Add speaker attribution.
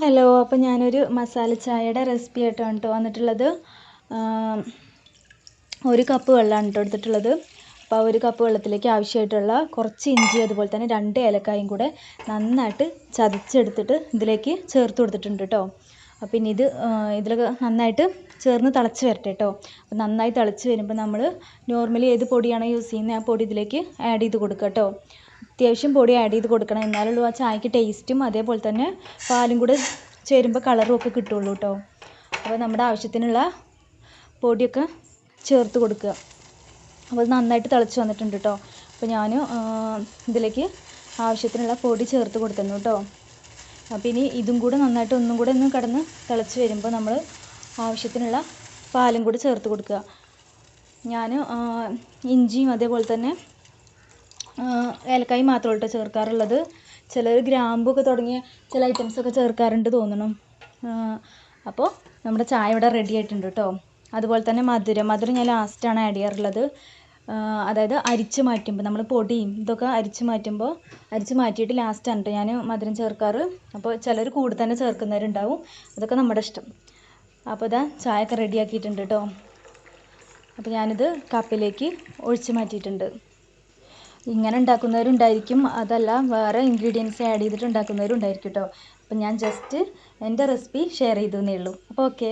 Speaker 1: Hello അപ്പോൾ ഞാനൊരു മസാല ചായയുടെ റെസിപ്പി ആയിട്ടാണ് കേട്ടോ വന്നിട്ടുള്ളത്. ഒരു കപ്പ് വെള്ളമാണ് കേട്ടോ എടുത്തിട്ടുള്ളത്. അപ്പോൾ ഒരു കപ്പ് വെള്ളത്തിലേക്ക് ആവശ്യമായിട്ടുള്ള കുറച്ച് ഇഞ്ചി അതുപോലെ തന്നെ രണ്ട് ഏലക്കായും കൂടെ നന്നായിട്ട് ചതച്ചെടുത്തിട്ട് ഇതിലേക്ക് ചേർത്ത് കൊടുത്തിട്ടുണ്ട് കേട്ടോ. അപ്പം ഇനി ഇത് ഇതിലൊക്കെ നന്നായിട്ട് ചേർന്ന് തിളച്ച് വരട്ടെ കേട്ടോ. അപ്പം നന്നായി തിളച്ച് വരുമ്പോൾ നമ്മൾ നോർമലി ഏത് പൊടിയാണോ യൂസ് ചെയ്യുന്നത് ആ പൊടി ഇതിലേക്ക് ആഡ് ചെയ്ത് കൊടുക്കുക കേട്ടോ. അത്യാവശ്യം പൊടി ആഡ് ചെയ്ത് കൊടുക്കണം. എന്നാലുള്ളൂ ആ ചായക്ക് ടേസ്റ്റും അതേപോലെ തന്നെ പാലും കൂടെ ചേരുമ്പോൾ കളറും ഒക്കെ കിട്ടുള്ളൂ കേട്ടോ അപ്പോൾ നമ്മുടെ ആവശ്യത്തിനുള്ള പൊടിയൊക്കെ ചേർത്ത് കൊടുക്കുക. അപ്പോൾ അത് നന്നായിട്ട് തിളച്ച് വന്നിട്ടുണ്ട് കേട്ടോ അപ്പോൾ ഞാൻ ഇതിലേക്ക് ആവശ്യത്തിനുള്ള പൊടി ചേർത്ത് കൊടുത്തുന്നു കേട്ടോ അപ്പോൾ ഇനി ഇതും കൂടെ നന്നായിട്ട് ഒന്നും കൂടെ ഒന്ന് കിടന്ന് തിളച്ച് വരുമ്പോൾ നമ്മൾ ആവശ്യത്തിനുള്ള പാലും കൂടി ചേർത്ത് കൊടുക്കുക. ഞാൻ ഇഞ്ചിയും അതേപോലെ തന്നെ ഏലക്കായി മാത്രമേ കേട്ടോ ചേർക്കാറുള്ളത്. ചിലർ ഗ്രാമ്പൊക്കെ തുടങ്ങിയ ചില ഐറ്റംസൊക്കെ ചേർക്കാറുണ്ട് തോന്നണം. അപ്പോൾ നമ്മുടെ ചായ ഇവിടെ റെഡി ആയിട്ടുണ്ട് കേട്ടോ അതുപോലെ തന്നെ മധുരം. മധുരം ഞാൻ ലാസ്റ്റാണ് ആഡ് ചെയ്യാറുള്ളത്. അതായത് അരിച്ച് മാറ്റുമ്പോൾ നമ്മൾ പൊടിയും ഇതൊക്കെ അരിച്ച് മാറ്റുമ്പോൾ അരിച്ച് മാറ്റിയിട്ട് ലാസ്റ്റാണ് കേട്ടോ ഞാൻ മധുരം ചേർക്കാറ്. അപ്പോൾ ചിലർ കൂടുതൽ തന്നെ ചേർക്കുന്നവരുണ്ടാവും. അതൊക്കെ നമ്മുടെ ഇഷ്ടം. അപ്പോൾ ഇതാ ചായയൊക്കെ റെഡിയാക്കിയിട്ടുണ്ട് കേട്ടോ അപ്പോൾ ഞാനിത് കപ്പിലേക്ക് ഒഴിച്ച് മാറ്റിയിട്ടുണ്ട്. ഇങ്ങനെ ഉണ്ടാക്കുന്നവരുണ്ടായിരിക്കും. അതല്ല വേറെ ഇൻഗ്രീഡിയൻസ് ആഡ് ചെയ്തിട്ട് ഉണ്ടാക്കുന്നവരുണ്ടായിരിക്കും കേട്ടോ അപ്പം ഞാൻ ജസ്റ്റ് എന്റെ റെസിപ്പി ഷെയർ ചെയ്തു എന്നേ ഉള്ളൂ. അപ്പോൾ ഓക്കെ